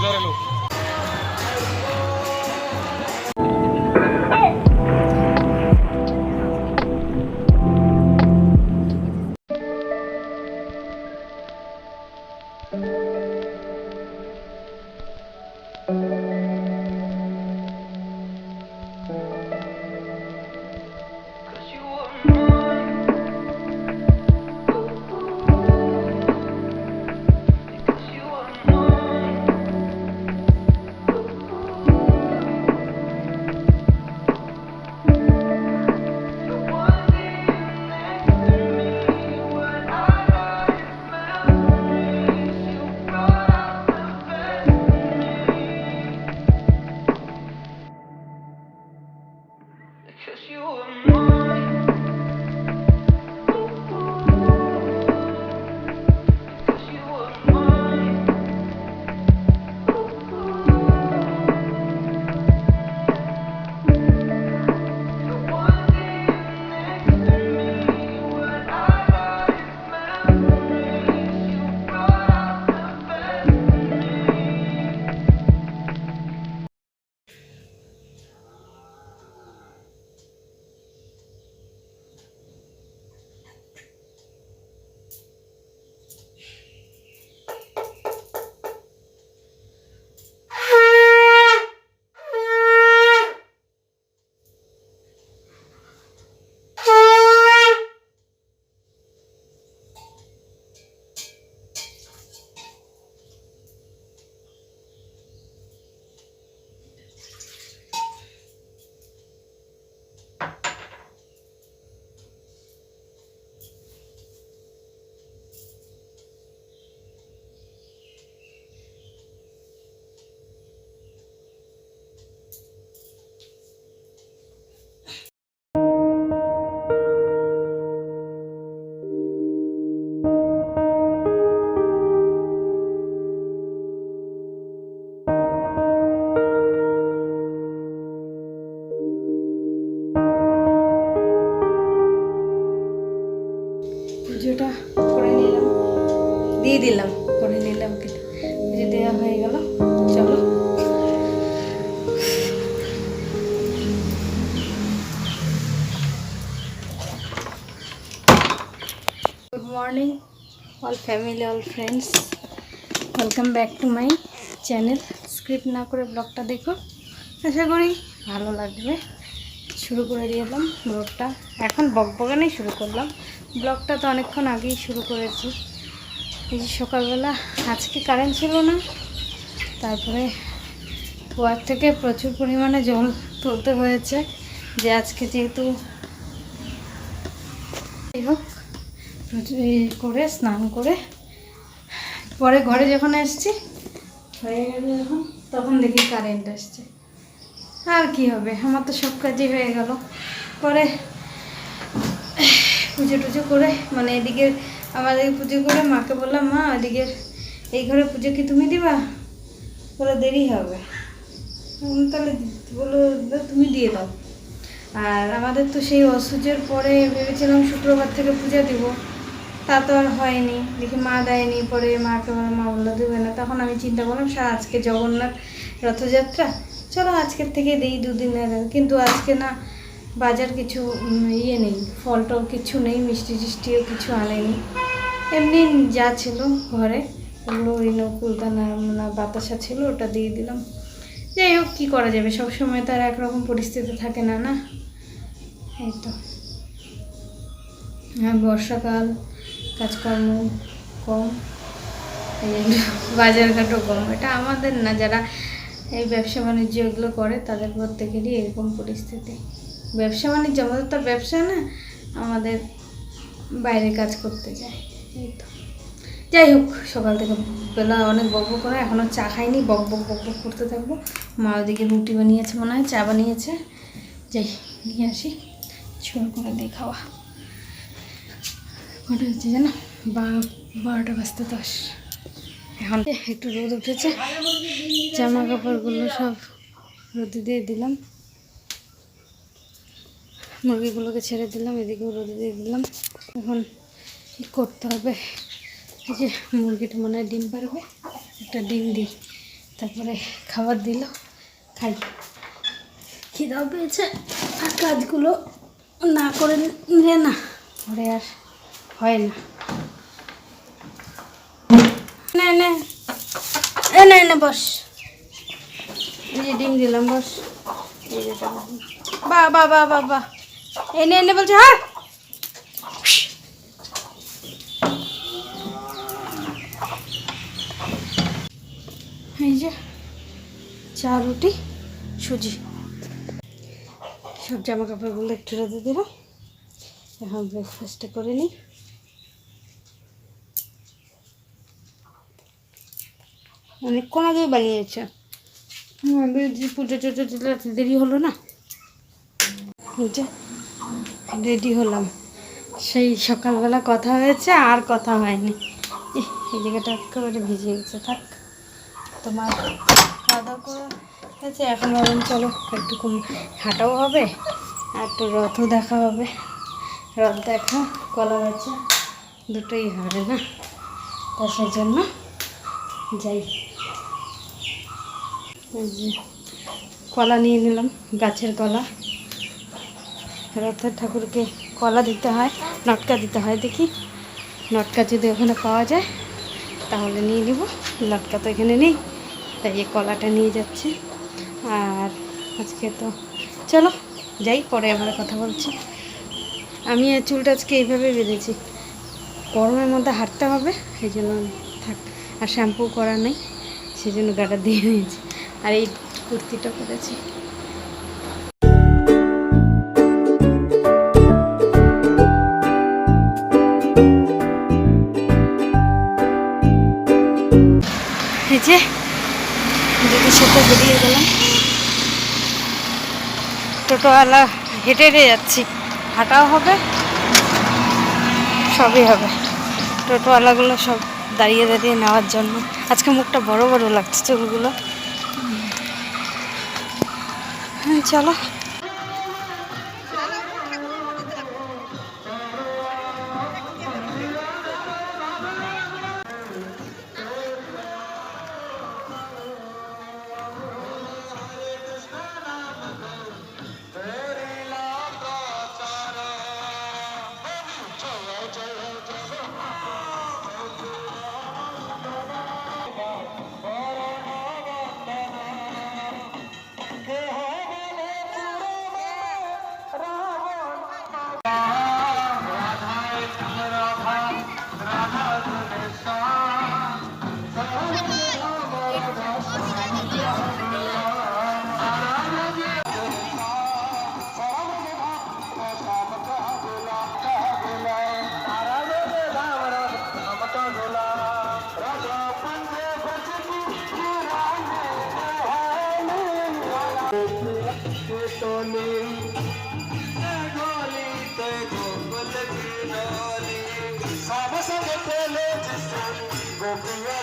गुजारेलो পুজোটা করে নিলাম। দিয়ে দিলাম, করে নিলাম কিন্তু পুজো দেওয়া হয়ে গেল, চলো। Good morning all family all friends welcome back to my channel script না করে ব্লগটা দেখো। আশা করি ভালো লাগবে। শুরু করে দিয়ে দিলাম ব্লগটা এখন বকবগানেই শুরু করলাম। ব্লগটা তো অনেকক্ষণ আগেই শুরু করেছি। এই যে সকালবেলা, আজকে কারেন্ট ছিল না। তারপরে কুয়ার থেকে প্রচুর পরিমাণে জল তুলতে হয়েছে যে আজকে যেহেতু যাই হোক করে স্নান করে পরে ঘরে যখন এসছি, হয়ে গেল যখন তখন দেখি কারেন্ট আসছে। আর কি হবে? আমার তো সব কাজই হয়ে গেল। পরে পুজো টুজো করে মানে এদিকে আমাদের পুজো করে মাকে বললাম, মা, এদিকে এই ঘরে পুজো কি তুমি দিবা? বলে, দেরি হবে। তাহলে বলো তুমি দিয়ে দাও। আর আমাদের তো সেই অসুজের পরে ভেবেছিলাম শুক্রবার থেকে পূজা দিব, তা তো আর হয়নি। দেখি মা দেয়নি, পরে মাকে বলে মা বলল, দেবে না। তখন আমি চিন্তা করলাম স্যার আজকে জগন্নাথ রথযাত্রা, চলো আজকের থেকে দিই দুদিনের, কিন্তু আজকে না বাজার কিছু ইয়ে নেই ফল টল কিছু নেই, মিষ্টি টিষ্টিও কিছু আনেনি। এমনি যা ছিল ঘরে ওগুলো ওই নকুলদানা বাতাসা ছিল, ওটা দিয়ে দিলাম। যাই হোক, কী করা যাবে? সব সময় তো আর একরকম পরিস্থিতি থাকে না না? এই তো। হ্যাঁ বর্ষাকাল, কাজকর্ম কম বাজারঘাটও কম। এটা আমাদের না, যারা এই ব্যবসা বাণিজ্য এগুলো করে, তাদের প্রত্যেকেরই এরকম পরিস্থিতি। ব্যবসা বাণিজ্য আমাদের তো ব্যবসা না, আমাদের বাইরে কাজ করতে যায়, এই তো। যাই হোক, সকাল থেকে বেলা অনেক বক বক করে এখনও চা খাইনি, বক বক বক বক করতে থাকব। মা ওদিকে রুটি বানিয়েছে, মনে হয় চা বানিয়েছে। যাই, নিয়ে আসি, শুরু করে দিয়ে খাওয়া। কটা হচ্ছে জানো? বারোটা বাজতে দশ। এখন একটু রোদ উঠেছে, জামা কাপড়গুলো সব রোদে দিয়ে দিলাম। মুরগিগুলোকে ছেড়ে দিলাম, এদিকে রোদে দিয়ে দিলাম। এখন কী করতে হবে? এই যে মুরগিটা মনে হয় ডিম পারবে একটা ডিম দিই তারপরে খাবার দিল, খাই। খিদাও পেয়েছে, আর কাজগুলো না করে নিলে না পরে আর হয় না। নে এ, নে বস। এই যে ডিম দিলাম, বস। বা বা বা বা বা। এনে এনে বলছে হ্যাঁ এই যে, চা, রুটি, সুজি। সব জামা কাপড়গুলো একটু রোদে দিলাম এখন ব্রেকফাস্টটা করে নিই। অনেকক্ষণ আগেই বানিয়েছে। পুজো টুজো দিলে দেরি হলো না। রেডি হলাম। সেই সকালবেলা কথা হয়েছে, আর কথা হয়নি। এই জায়গাটা একেবারে ভিজে গেছে, থাক। তোমার খাওয়া দাওয়া করে হয়েছে, এখন ভাবলাম চলো, একটু হাঁটাও হবে, আর একটু রথও দেখা হবে। রথ দেখা, কলা বেচা দুটোই হবে না? তা জন্য যাই। কলা নিয়ে নিলাম, গাছের কলা। রথের ঠাকুরকে কলা দিতে হয়, নটকা দিতে হয়। দেখি নটকা যদি ওখানে পাওয়া যায়, তাহলে নিয়ে নিব। লটকা তো এখানে নেই, তাই এই কলাটা নিয়ে যাচ্ছি। আর আজকে তো চলো, যাই, পরে আমরা কথা বলছি। আমি চুলটা আজকে এইভাবে বেঁধেছি। গরমের মধ্যে হাঁটতে হবে, সেই জন্য থাক, আর শ্যাম্পু করা নেই, সেই জন্য গাটা দিয়ে নিয়েছি আর এই কুর্তিটা করেছি সাথে বেরিয়ে গেলাম। টোটোওয়ালা হেঁটে হেঁটে যাচ্ছি। হাঁটাও হবে, সবই হবে। টোটোওয়ালাগুলো সব দাঁড়িয়ে দাঁড়িয়ে নেওয়ার জন্য। আজকে মুখটা বড় বড় লাগছে চুলগুলো। চলো। পুতলি গলিতে গোপল বিনলি সব সঙ্গে পেলে গোপিয়া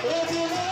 Oh,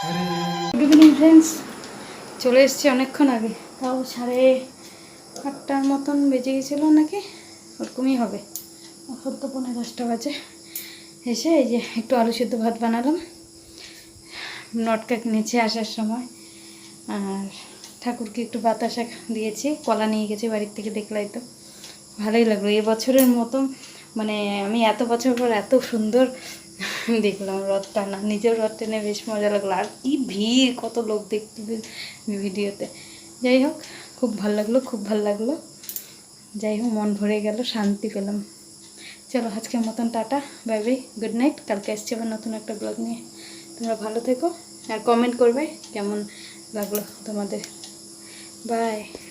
গুড ইভিনিং ফ্রেন্ডস চলে এসেছি অনেকক্ষণ আগে। তাও সাড়ে আটটার মতন বেজে গেছিল নাকি? ওরকমই হবে। এখন তো পনেরো দশটা বাজে। এসে এই যে একটু আলু সেদ্ধ ভাত বানালাম। নটকা কিনেছি আসার সময়। আর ঠাকুরকে একটু বাতাসা দিয়েছি। কলা নিয়ে গেছি বাড়ির থেকে দেখলাই তো। ভালোই লাগল। এবছরের বছরের মতো মানে আমি এত বছর পর এত সুন্দর দেখলাম রথ টানা নিজের রথ টেনে বেশ মজা লাগল। আর কি ভিড়, কত লোক দেখতে ভিডিওতে। যাই হোক, খুব ভালো লাগল, খুব ভালো লাগল। যাই হোক, মন ভরে গেল, শান্তি পেলাম। চলো, আজকের মতন tata, bye bye, good night. কালকে আসছি আবার নতুন একটা ব্লগ নিয়ে। তোমরা ভালো থেকো, আর কমেন্ট করবে কেমন লাগল তোমাদের। বাই।